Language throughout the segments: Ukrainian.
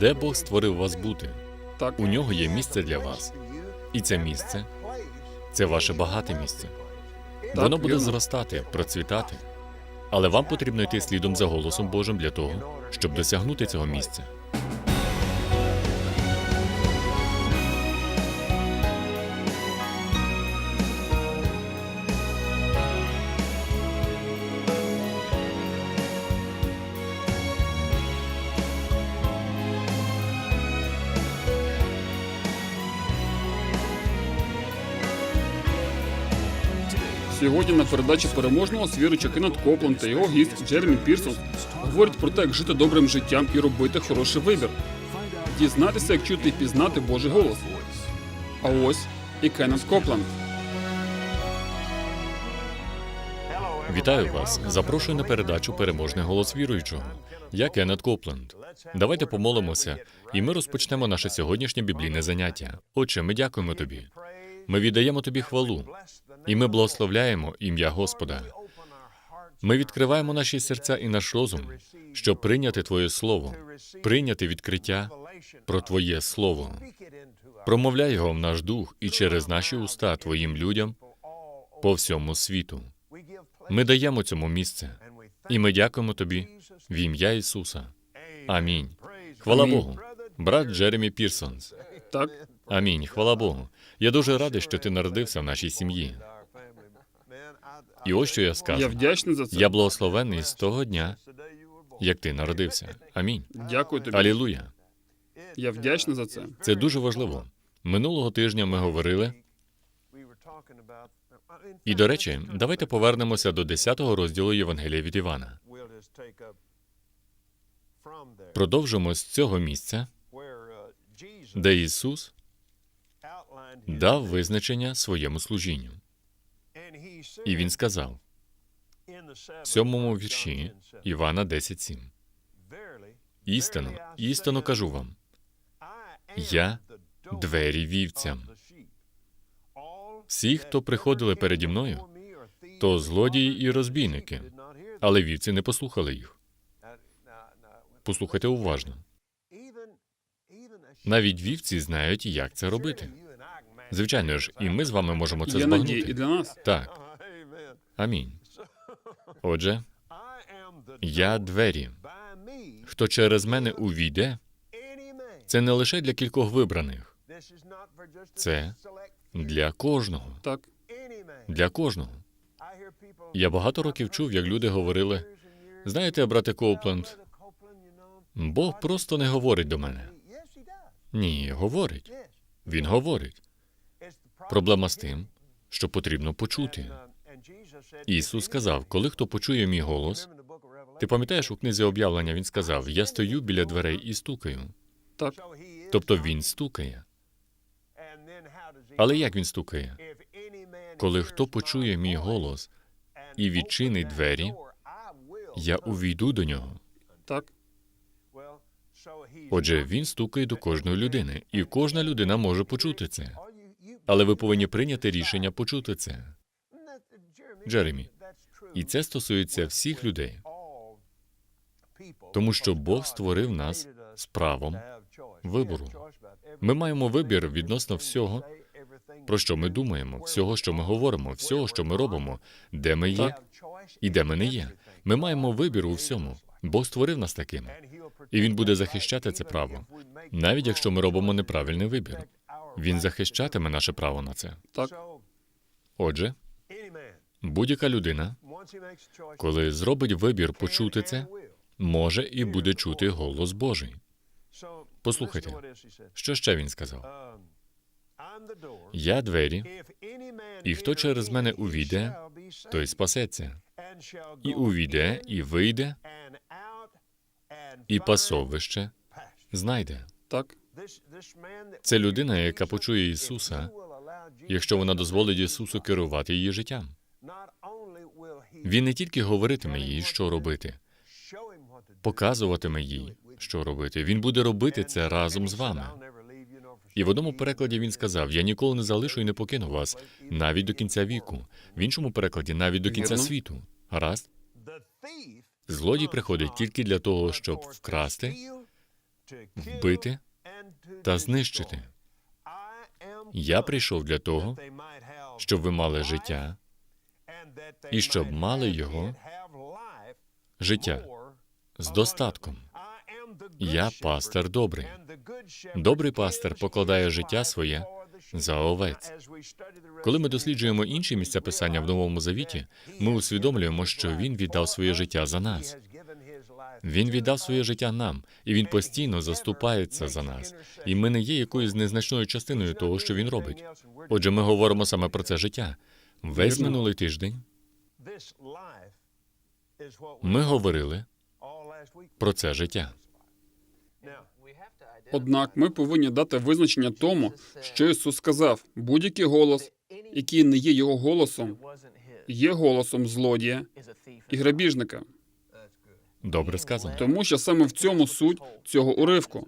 Де Бог створив вас бути? Так. У нього є місце для вас. І це місце це ваше багате місце. Воно буде зростати, процвітати. Але вам потрібно йти слідом за голосом Божим для того, щоб досягнути цього місця. Сьогодні на передачі переможного свірича Кеннет Копланд та його гість Джеремі Пірсон говорять про те, як жити добрим життям і робити хороший вибір. Дізнатися, як чути і пізнати Божий голос. А ось і Кеннет Копланд. Вітаю вас! Запрошую на передачу Переможний голос віруючого. Я Кеннет Копленд. Давайте помолимося, і ми розпочнемо наше сьогоднішнє біблійне заняття. Отче, ми дякуємо тобі. Ми віддаємо тобі хвалу, і ми благословляємо ім'я Господа. Ми відкриваємо наші серця і наш розум, щоб прийняти Твоє Слово, прийняти відкриття про Твоє Слово. Промовляй його в наш дух і через наші уста Твоїм людям по всьому світу. Ми даємо цьому місце, і ми дякуємо тобі в ім'я Ісуса. Амінь. Хвала Богу. Брат Джеремі Пірсонс. Так, Амінь. Хвала Богу. Я дуже радий, що ти народився в нашій сім'ї. І ось що я я скажу. вдячний за це. Я благословений з того дня, як ти народився. Амінь. Дякую тобі. Алілуя. Я вдячний за це. Це дуже важливо. Минулого тижня ми говорили, і до речі, давайте повернемося до 10-го розділу Євангелія від Івана. Продовжимо з цього місця, де Ісус дав визначення своєму служінню. І він сказав в сьомому вірші Івана 10.7. Істину, істину кажу вам, я двері вівцям. Всі, хто приходили переді мною, то злодії і розбійники, але вівці не послухали їх. Послухайте уважно. Навіть вівці знають, як це робити. Звичайно ж, і ми з вами можемо це Є надія і збагнути. для нас. Так, амінь. Отже, я двері. Хто через мене увійде, це не лише для кількох вибраних, Це для кожного. Так, Для кожного. Я багато років чув, як люди говорили: знаєте, брате Коупленд, Бог просто не говорить до мене. Ні, говорить. Він говорить. Проблема з тим, що потрібно почути. Ісус сказав, коли хто почує мій голос, ти пам'ятаєш у книзі об'явлення, він сказав: Я стою біля дверей і стукаю. так. Тобто він стукає. Але як він стукає? Коли хто почує мій голос і відчинить двері, я увійду до нього. Так, Отже, він стукає до кожної людини, і кожна людина може почути це. Але ви повинні прийняти рішення почути це. Джеремі, і це стосується всіх людей, тому що Бог створив нас з правом вибору. Ми маємо вибір відносно всього, про що ми думаємо, всього, що ми говоримо, всього, що ми робимо, де ми є і де ми не є. Ми маємо вибір у всьому. Бог створив нас такими, і він буде захищати це право, навіть якщо ми робимо неправильний вибір. Він захищатиме наше право на це. так. Отже, будь-яка людина, коли зробить вибір почути це, може і буде чути голос Божий. Послухайте, що ще він сказав? Я двері, і хто через мене увійде, той спасеться. І увійде, і вийде, і пасовище знайде. Так, Це людина, яка почує Ісуса, якщо вона дозволить Ісусу керувати її життям. Він не тільки говоритиме їй, що робити, показуватиме їй, що робити. Він буде робити це разом з вами. І в одному перекладі він сказав: Я ніколи не залишу і не покину вас навіть до кінця віку. В іншому перекладі навіть до кінця світу. Гаразд? Злодій приходить тільки для того, щоб вкрасти, вбити та знищити. Я прийшов для того, щоб ви мали життя, і щоб мали його життя з достатком. Я пастир добрий. Добрий пастир покладає життя своє за овець. Коли ми досліджуємо інші місця писання в Новому Завіті, ми усвідомлюємо, що він віддав своє життя за нас. Він віддав своє життя нам, і він постійно заступається за нас. І ми не є якоюсь незначною частиною того, що він робить. Отже, ми говоримо саме про це життя. Весь минулий тиждень ми говорили про це життя. Однак ми повинні дати визначення тому, що Ісус сказав: будь-який голос, який не є його голосом, є голосом злодія і грабіжника. Добре сказано. Тому що саме в цьому суть цього уривку.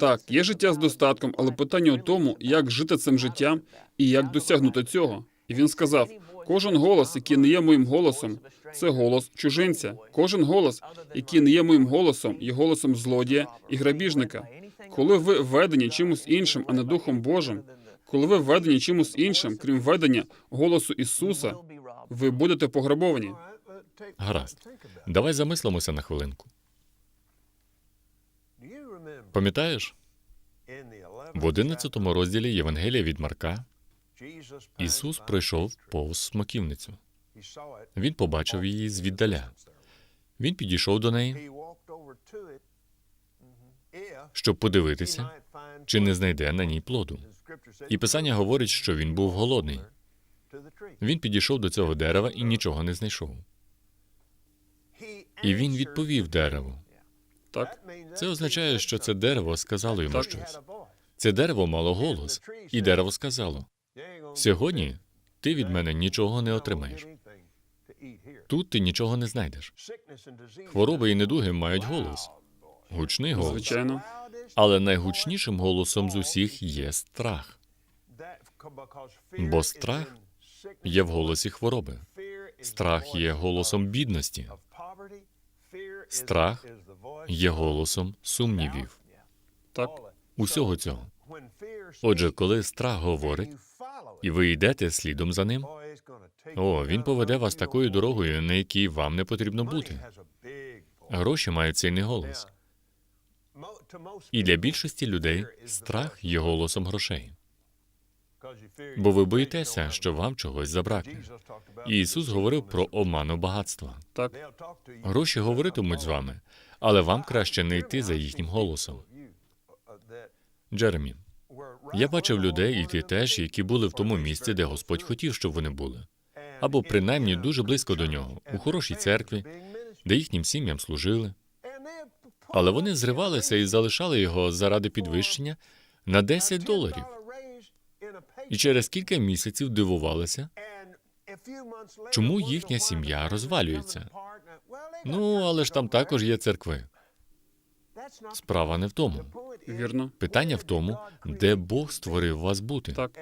Так, є життя з достатком, але питання у тому, як жити цим життям і як досягнути цього. І він сказав: кожен голос, який не є моїм голосом, це голос чужинця. Кожен голос, який не є моїм голосом, є голосом злодія і грабіжника. Коли ви ведені чимось іншим, а не Духом Божим, коли ви ведені чимось іншим, крім ведення голосу Ісуса, ви будете пограбовані. Гаразд. Давай замислимося на хвилинку. Пам'ятаєш, в 11 розділі Євангелія від Марка Ісус пройшов повз смоківницю. Він побачив її звіддаля. Він підійшов до неї, щоб подивитися, чи не знайде на ній плоду. І писання говорить, що він був голодний. Він підійшов до цього дерева і нічого не знайшов. І він відповів дереву. Так, Це означає, що це дерево сказало йому щось. Це дерево мало голос, і дерево сказало: сьогодні ти від мене нічого не отримаєш. Тут ти нічого не знайдеш. Хвороби і недуги мають голос, гучний голос. звичайно. Але найгучнішим голосом з усіх є страх. Бо страх Є в голосі хвороби. Страх є голосом бідності, Страх є голосом сумнівів. Так, Усього цього. Отже, коли страх говорить, і ви йдете слідом за ним, о, він поведе вас такою дорогою, на якій вам не потрібно бути. Гроші мають сильний голос. І для більшості людей страх є голосом грошей. Бо ви боїтеся, що вам чогось забракне. І Ісус говорив про оману багатства. так, Гроші говоритимуть з вами, але вам краще не йти за їхнім голосом. Джеремі, я бачив людей, і ти теж, які були в тому місці, де Господь хотів, щоб вони були, або принаймні дуже близько до нього, у хорошій церкві, де їхнім сім'ям служили. Але вони зривалися і залишали його заради підвищення на 10 доларів. І через кілька місяців дивувалися, Чому їхня сім'я розвалюється? ну але ж там також є церкви. Справа не в тому. вірно. Питання в тому, де Бог створив вас бути. Так,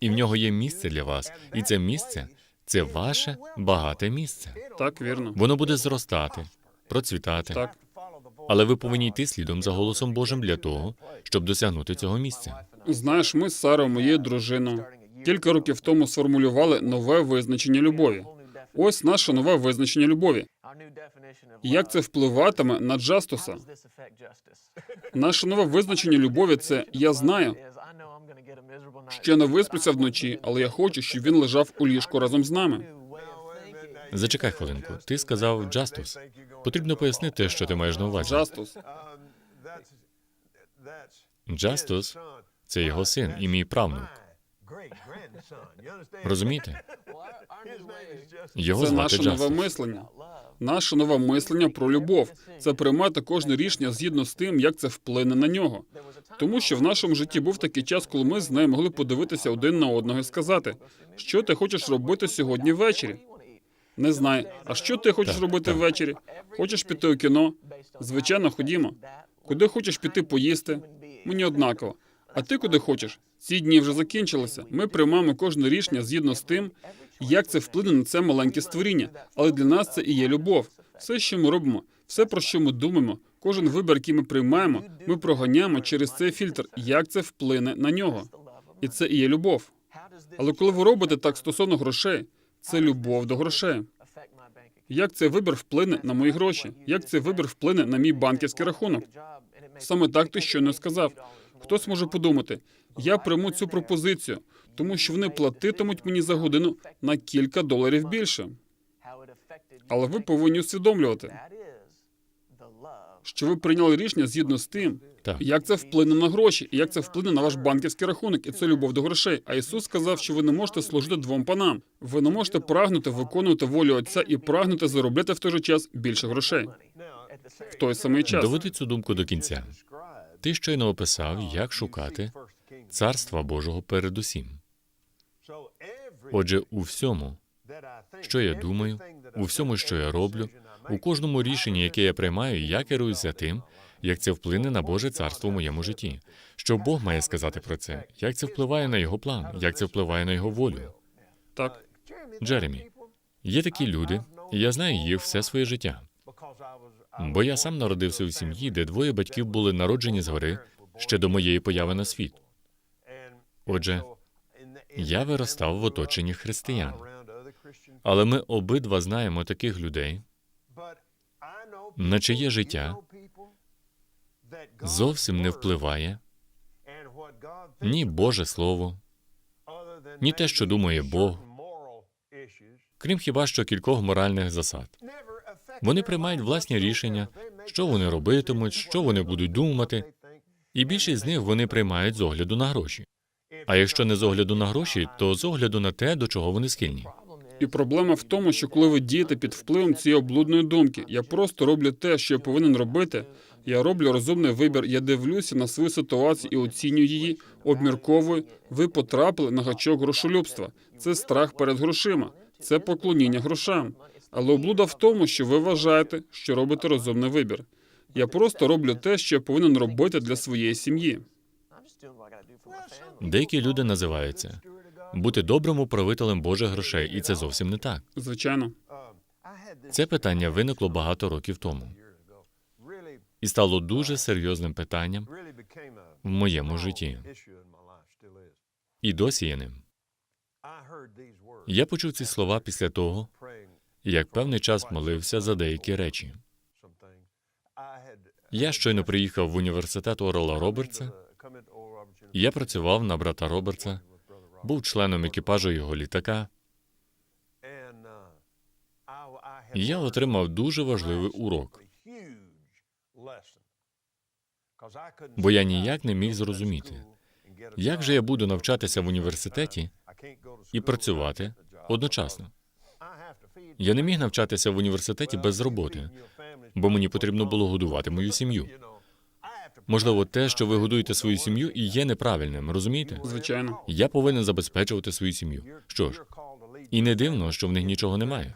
І в нього є місце для вас. І це місце це ваше багате місце. так, вірно. Воно буде зростати, процвітати. Так. Але ви повинні йти слідом за голосом Божим для того, щоб досягнути цього місця. Знаєш, ми з Сарою, моєю дружиною, кілька років тому сформулювали нове визначення любові. Ось наше нове визначення любові. І Як це впливатиме на Джастуса? Наше нове визначення любові це я знаю, я не висплюся вночі, але я хочу, щоб він лежав у ліжку разом з нами. Зачекай хвилинку. Ти сказав Джастус. Потрібно пояснити, що ти маєш на увазі. Джастус, Джастус це його син і мій правнук. Розумієте? Його це звати наше нове мислення. Наше нове мислення про любов це приймати кожне рішення згідно з тим, як це вплине на нього. Тому що в нашому житті був такий час, коли ми з нею могли подивитися один на одного і сказати, що ти хочеш робити сьогодні ввечері. Не знаю. А що ти хочеш Так, робити так. ввечері? Хочеш піти у кіно? Звичайно, ходімо. Куди хочеш піти поїсти? Мені однаково. А ти куди хочеш? Ці дні вже закінчилися. Ми приймаємо кожне рішення згідно з тим, як це вплине на це маленьке створіння. Але для нас це і є любов. Все, що ми робимо, все, про що ми думаємо, Кожен вибір, який ми приймаємо, ми проганяємо через цей фільтр, як це вплине на нього. І це і є любов. Але коли ви робите так стосовно грошей, це любов до грошей. Як цей вибір вплине на мої гроші? Як цей вибір вплине на мій банківський рахунок? Саме так ти щойно сказав. Хтось може подумати, я прийму цю пропозицію, тому що вони платитимуть мені за годину на кілька доларів більше. Але ви повинні усвідомлювати, що ви прийняли рішення згідно з тим, Так. як це вплине на гроші, і як це вплине на ваш банківський рахунок, і це любов до грошей. А Ісус сказав, що ви не можете служити двом панам. Ви не можете прагнути виконувати волю Отця і прагнути заробляти в той же час більше грошей. В той самий час. Доведи цю думку до кінця. Ти щойно описав, як шукати царства Божого передусім. Отже, у всьому, що я думаю, у всьому, що я роблю, у кожному рішенні, яке я приймаю, я керуюся тим, як це вплине на Боже царство в моєму житті. Що Бог має сказати про це? Як це впливає на його план? Як це впливає на його волю? Так, Джеремі, є такі люди, і я знаю їх все своє життя. Бо я сам народився у сім'ї, де двоє батьків були народжені згори ще до моєї появи на світ. Отже, я виростав в оточенні християн. Але ми обидва знаємо таких людей, на чиє життя зовсім не впливає ні Боже Слово, ні те, що думає Бог, крім хіба що кількох моральних засад. Вони приймають власні рішення, що вони робитимуть, що вони будуть думати. І більшість з них вони приймають з огляду на гроші. А якщо не з огляду на гроші, то з огляду на те, до чого вони схильні. І проблема в тому, що коли ви дієте під впливом цієї облудної думки, я просто роблю те, що я повинен робити. Я роблю розумний вибір. Я дивлюся на свою ситуацію і оцінюю її, обмірковую. Ви потрапили на гачок грошолюбства. Це страх перед грошима, це поклоніння грошам. Але облуда в тому, що ви вважаєте, що робите розумний вибір. Я просто роблю те, що я повинен робити для своєї сім'ї. Деякі люди називаються бути добрим управителем Божих грошей, і це зовсім не так. Звичайно, Це питання виникло багато років тому і стало дуже серйозним питанням в моєму житті. І досі є ним. Я почув ці слова після того, як певний час молився за деякі речі. Я щойно приїхав в університет Орела Робертса. і Я працював на брата Робертса, був членом екіпажу його літака. Я отримав дуже важливий урок, бо я ніяк не міг зрозуміти, як же я буду навчатися в університеті і працювати одночасно. Я не міг навчатися в університеті без роботи, бо мені потрібно було годувати мою сім'ю. Можливо, те, що ви годуєте свою сім'ю, і є неправильним, розумієте? звичайно. Я повинен забезпечувати свою сім'ю. Що ж, і не дивно, що в них нічого немає.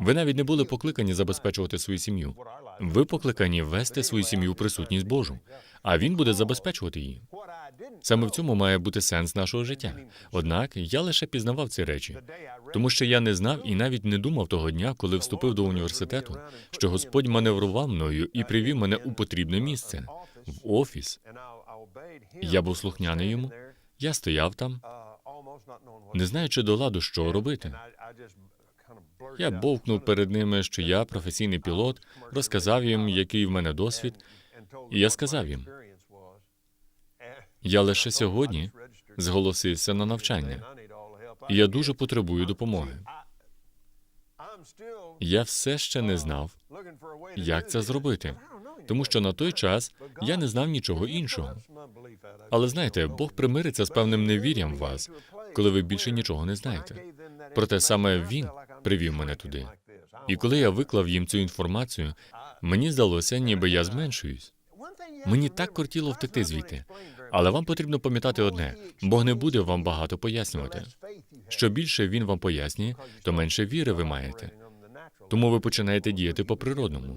Ви навіть не були покликані забезпечувати свою сім'ю. Ви покликані вести свою сім'ю в присутність Божу, а він буде забезпечувати її. Саме в цьому має бути сенс нашого життя. Однак я лише пізнавав ці речі, тому що я не знав і навіть не думав того дня, коли вступив до університету, що Господь маневрував мною і привів мене у потрібне місце в офіс. Я був слухняний йому. Я стояв там, не знаючи до ладу, що робити. Я бовкнув перед ними, що я професійний пілот, розказав їм, який в мене досвід, і я сказав їм, я лише сьогодні зголосився на навчання, і я дуже потребую допомоги. Я все ще не знав, як це зробити, тому що на той час я не знав нічого іншого. Але знаєте, Бог примириться з певним невір'ям в вас, коли ви більше нічого не знаєте. Проте саме він привів мене туди. І коли я виклав їм цю інформацію, мені здалося, ніби я зменшуюсь. Мені так кортіло втекти звідти. Але вам потрібно пам'ятати одне: Бог не буде вам багато пояснювати. Що більше він вам пояснює, то менше віри ви маєте. Тому ви починаєте діяти по природному.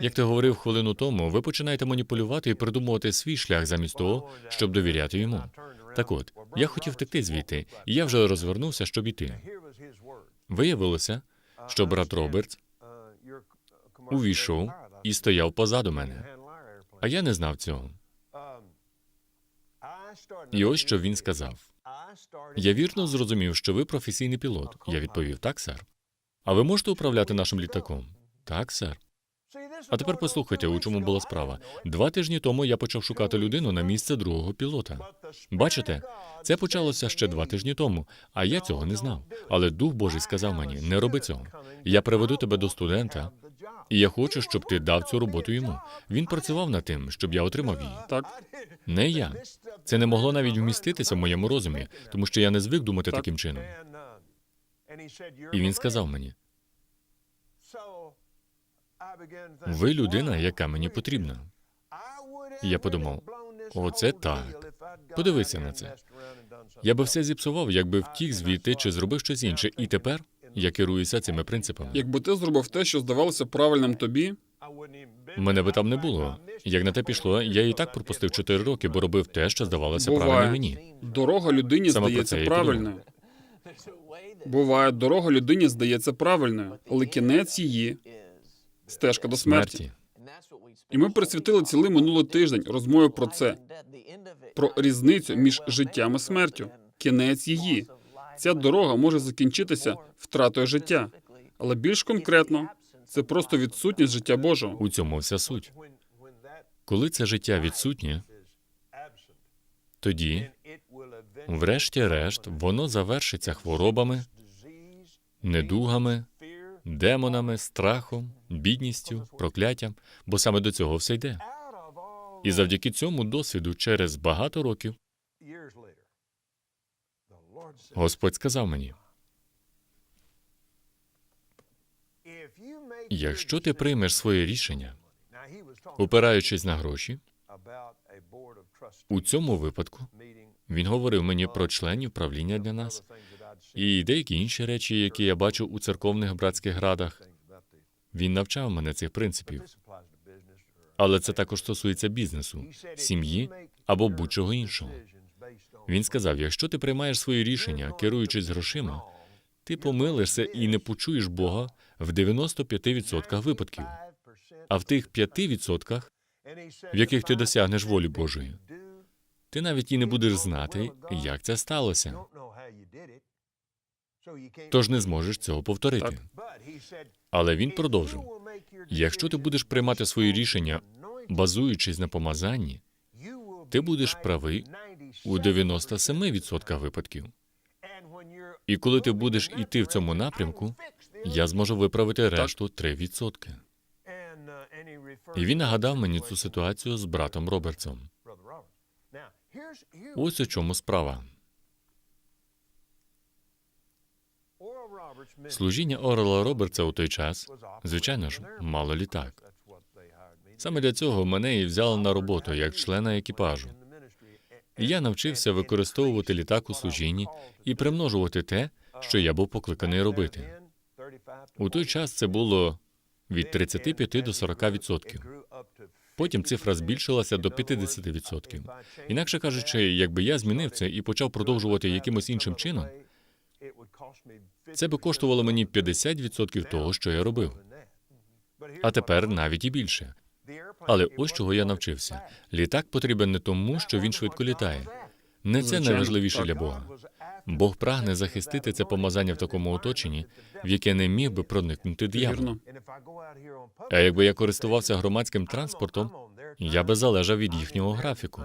Як ти говорив хвилину тому, ви починаєте маніпулювати і придумувати свій шлях замість того, щоб довіряти йому. Так от, я хотів втекти звідти, і я вже розвернувся, щоб іти. Виявилося, що брат Робертс увійшов і стояв позаду мене. А я не знав цього. І ось що він сказав. Я вірно зрозумів, що ви професійний пілот. Я відповів так, сер. А ви можете управляти нашим літаком? Так, сер. А тепер послухайте, у чому була справа. Два тижні тому я почав шукати людину на місце другого пілота. Бачите, це почалося ще два тижні тому, а я цього не знав. Але Дух Божий сказав мені: не роби цього. Я приведу тебе до студента, і я хочу, щоб ти дав цю роботу йому. Він працював над тим, щоб я отримав її. Так, Не я. Це не могло навіть вміститися в моєму розумі, тому що я не звик думати Так. таким чином. І він сказав мені: ви людина, яка мені потрібна. Я подумав, оце так. Подивися на це. Я би все зіпсував, якби втік звідти чи зробив щось інше. І тепер я керуюся цими принципами. якби ти зробив те, що здавалося правильним тобі, Мене би там не було. Як на те пішло, я і так пропустив 4 роки, бо робив те, що здавалося Буває. правильним мені. дорога людині Саме здається правильною. Буває, дорога людині здається правильною, але кінець її стежка до смерті. І ми присвятили цілий минулий тиждень розмові про це, про різницю між життям і смертю. Кінець її. Ця дорога може закінчитися втратою життя, але більш конкретно це просто відсутність життя Божого. У цьому вся суть. Коли це життя відсутнє, тоді, врешті-решт, воно завершиться хворобами, недугами, демонами, страхом, бідністю, прокляттям, бо саме до цього все йде. І завдяки цьому досвіду, через багато років, Господь сказав мені: якщо ти приймеш своє рішення, опираючись на гроші, у цьому випадку він говорив мені про членів правління для нас і деякі інші речі, які я бачу у церковних братських градах. Він навчав мене цих принципів, але це також стосується бізнесу, сім'ї або будь-чого іншого. Він сказав: якщо ти приймаєш свої рішення, керуючись грошима, ти помилишся і не почуєш Бога в 95% випадків, а в тих 5%, в яких ти досягнеш волі Божої. ти навіть і не будеш знати, як це сталося. Тож не зможеш цього повторити. Але він продовжив: якщо ти будеш приймати свої рішення, базуючись на помазанні, ти будеш правий у 97% випадків. І коли ти будеш іти в цьому напрямку, я зможу виправити решту 3%. І він нагадав мені цю ситуацію з братом Робертсом. Ось у чому справа. Служіння Орела Робертса у той час, звичайно ж, мало літак. Саме для цього мене і взяли на роботу як члена екіпажу. І я навчився використовувати літак у служінні і примножувати те, що я був покликаний робити. У той час це було від 35 до 40%. Потім цифра збільшилася до 50%. Інакше кажучи, якби я змінив це і почав продовжувати якимось іншим чином, це би коштувало мені 50% того, що я робив. А тепер навіть і більше. Але ось чого я навчився: літак потрібен не тому, що він швидко літає. Не це найважливіше для Бога. Бог прагне захистити це помазання в такому оточенні, в яке не міг би проникнути диявол. А якби я користувався громадським транспортом, я би залежав від їхнього графіку.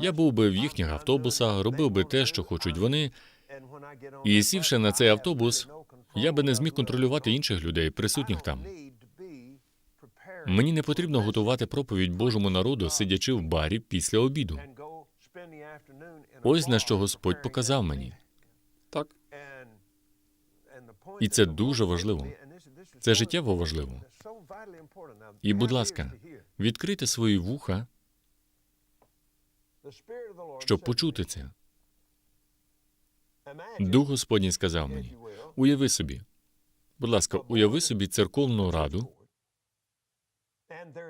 Я був би в їхніх автобусах, робив би те, що хочуть вони, і сівши на цей автобус, я би не зміг контролювати інших людей, присутніх там. Мені не потрібно готувати проповідь Божому народу, сидячи в барі після обіду. Ось на що Господь показав мені. Так. І це дуже важливо. Це життєво важливо. І, будь ласка, відкрийте свої вуха, щоб почути це. Дух Господній сказав мені: уяви собі, будь ласка, уяви собі церковну раду,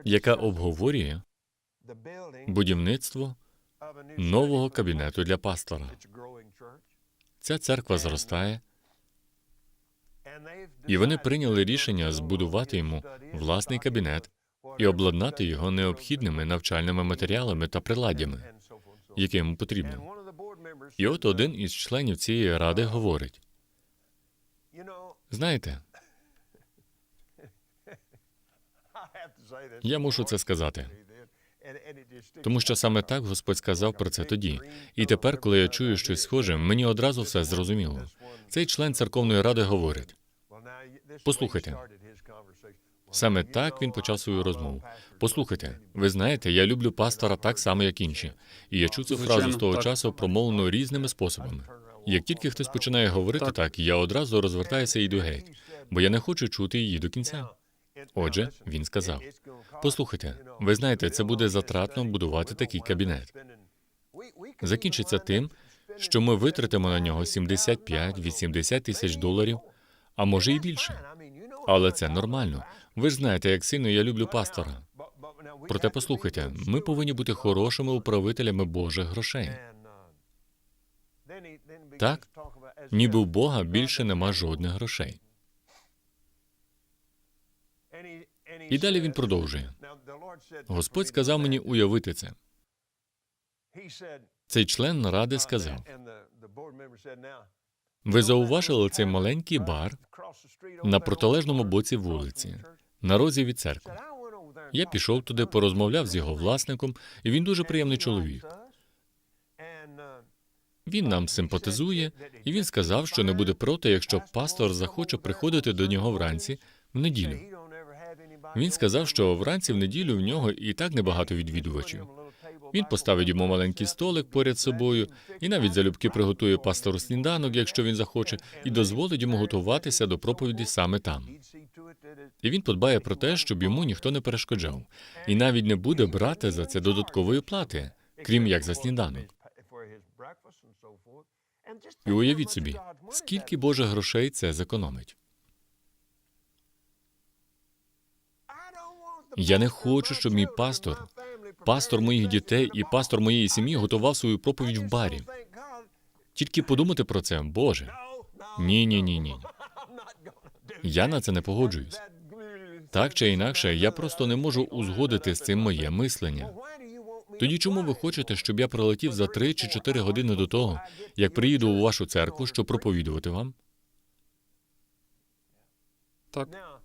яка обговорює будівництво нового кабінету для пастора. Ця церква зростає, і вони прийняли рішення збудувати йому власний кабінет і обладнати його необхідними навчальними матеріалами та приладдями, які йому потрібно. І от один із членів цієї ради говорить: знаєте, я мушу це сказати. Тому що саме так Господь сказав про це тоді. І тепер, коли я чую щось схоже, мені одразу все зрозуміло. Цей член церковної ради говорить: Послухайте. саме так він почав свою розмову. Послухайте, ви знаєте, я люблю пастора так само, як інші. І я чув цю фразу з того часу промовлену різними способами. Як тільки хтось починає говорити Так. я одразу розвертаюся і йду геть, бо я не хочу чути її до кінця. Отже, він сказав: Послухайте, ви знаєте, це буде затратно будувати такий кабінет. Закінчиться тим, що ми витратимо на нього 75-80 тисяч доларів, а може і більше. Але це нормально. Ви ж знаєте, як сильно я люблю пастора. Проте послухайте, ми повинні бути хорошими управителями Божих грошей. Так, Ніби у Бога більше нема жодних грошей. І далі він продовжує. Господь сказав мені уявити це. Цей член ради сказав: Ви зауважили цей маленький бар на протилежному боці вулиці, на розі від церкви. Я пішов туди, порозмовляв з його власником, і він дуже приємний чоловік. Він нам симпатизує, і він сказав, що не буде проти, якщо пастор захоче приходити до нього вранці в неділю. Він сказав, що вранці в неділю в нього і так небагато відвідувачів. Він поставить йому маленький столик поряд собою і навіть залюбки приготує пастору сніданок, якщо він захоче, і дозволить йому готуватися до проповіді саме там. І він подбає про те, щоб йому ніхто не перешкоджав, і навіть не буде брати за це додаткової плати, крім як за сніданок. І уявіть собі, скільки Божих грошей це зекономить. Я не хочу, щоб мій пастор, пастор моїх дітей і пастор моєї сім'ї готував свою проповідь в барі. Тільки подумати про це, Боже. Ні, ні, ні, ні. Я на це не погоджуюсь. Так чи інакше, я просто не можу узгодити з цим моє мислення. Тоді чому ви хочете, щоб я прилетів за три чи чотири години до того, як приїду у вашу церкву, щоб проповідувати вам? Так.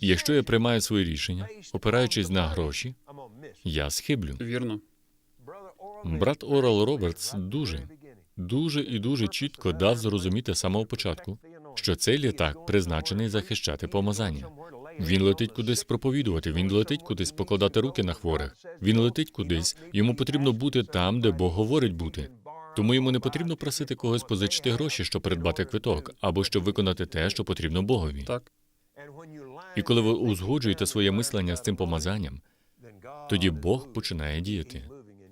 Якщо я приймаю свої рішення, опираючись на гроші, я схиблю. Вірно. Брат Орел Робертс дуже, дуже і дуже чітко дав зрозуміти з самого початку, що цей літак призначений захищати помазання. Він летить кудись проповідувати, він летить кудись покладати руки на хворих. Він летить кудись. Йому потрібно бути там, де Бог говорить бути. Тому йому не потрібно просити когось позичити гроші, щоб придбати квиток, або щоб виконати те, що потрібно Богові. Так. І коли ви узгоджуєте своє мислення з цим помазанням, тоді Бог починає діяти.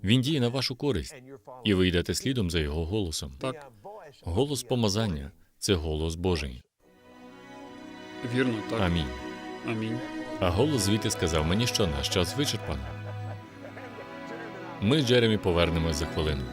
Він діє на вашу користь, і ви йдете слідом за його голосом. Так. Голос помазання це голос Божий. Вірно, так. Амінь. Амінь. А голос звідти сказав мені, що наш час вичерпано. Ми з Джеремі повернемось за хвилину.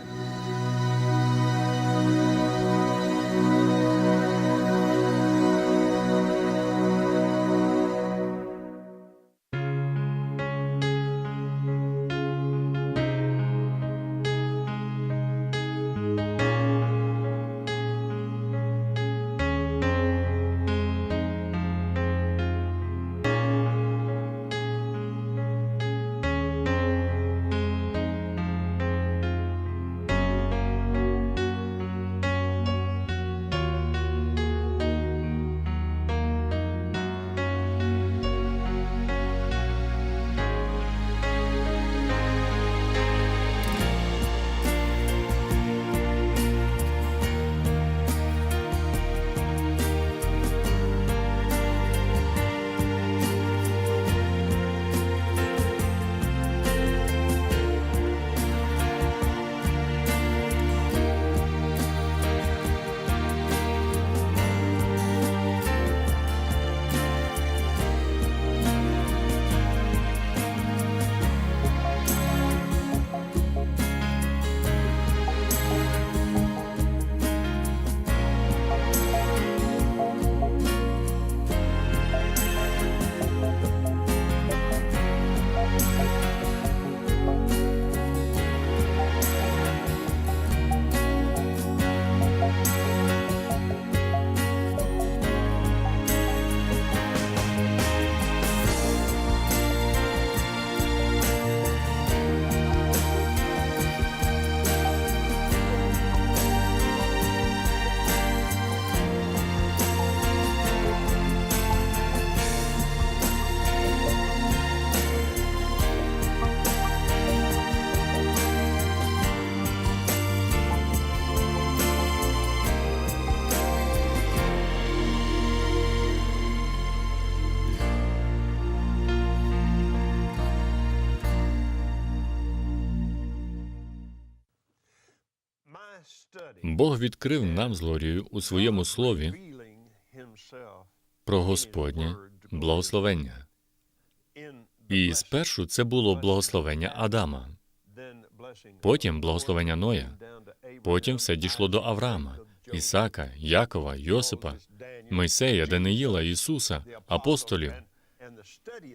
Бог відкрив нам з Глорією у своєму слові про Господнє благословення. І спершу це було благословення Адама, потім благословення Ноя, потім все дійшло до Авраама, Ісака, Якова, Йосипа, Мойсея, Даниїла, Ісуса, апостолів.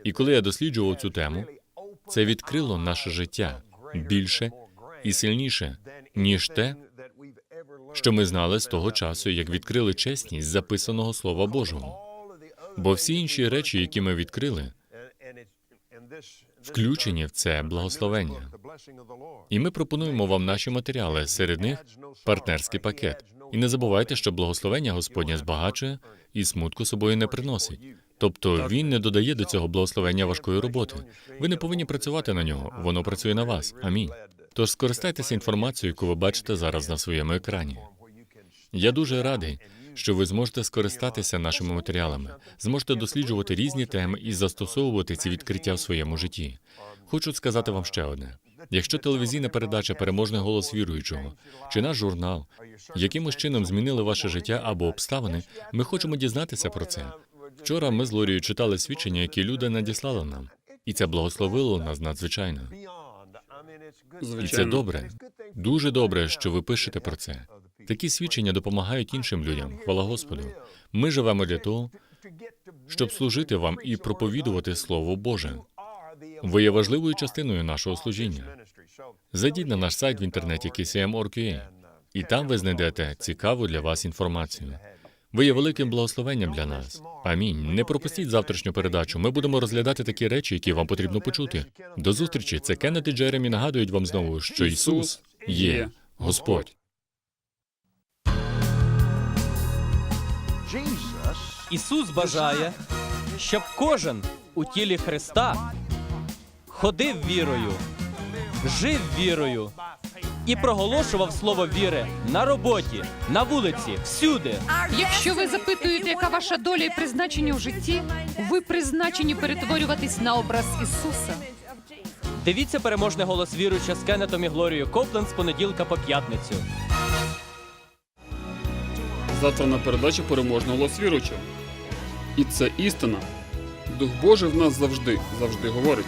І коли я досліджував цю тему, це відкрило наше життя більше і сильніше, ніж те, що ми знали з того часу, як відкрили чесність записаного Слова Божого. Бо всі інші речі, які ми відкрили, включені в це благословення. І ми пропонуємо вам наші матеріали. Серед них партнерський пакет. І не забувайте, що благословення Господнє збагачує і смутку собою не приносить. Тобто він не додає до цього благословення важкої роботи. Ви не повинні працювати на нього, воно працює на вас. Амінь. Тож скористайтеся інформацією, яку ви бачите зараз на своєму екрані. Я дуже радий, що ви зможете скористатися нашими матеріалами, зможете досліджувати різні теми і застосовувати ці відкриття в своєму житті. Хочу сказати вам ще одне: якщо телевізійна передача Переможний голос віруючого чи наш журнал якимось чином змінили ваше життя або обставини, ми хочемо дізнатися про це. Вчора ми з Лорією читали свідчення, які люди надіслали нам, і це благословило нас надзвичайно. І це добре. Дуже добре, що ви пишете про це. Такі свідчення допомагають іншим людям. Хвала Господу. Ми живемо для того, щоб служити вам і проповідувати Слово Боже. Ви є важливою частиною нашого служіння. Зайдіть на наш сайт в інтернеті KCM.org.ua, і там ви знайдете цікаву для вас інформацію. Ви є великим благословенням для нас. Амінь. Не пропустіть завтрашню передачу. Ми будемо розглядати такі речі, які вам потрібно почути. До зустрічі. Це Кеннет і Джеремі нагадують вам знову, що Ісус є Господь. Ісус бажає, щоб кожен у тілі Христа ходив вірою, жив вірою і проголошував слово віри на роботі, на вулиці, всюди. Якщо ви запитуєте, яка ваша доля і призначення в житті, ви призначені перетворюватись на образ Ісуса. Дивіться переможний голос віруюча з Кеннетом і Глорією Копленд з понеділка по п'ятницю. Завтра на передачі переможного голос віруючого. І це істина. Дух Божий в нас завжди, завжди говорить.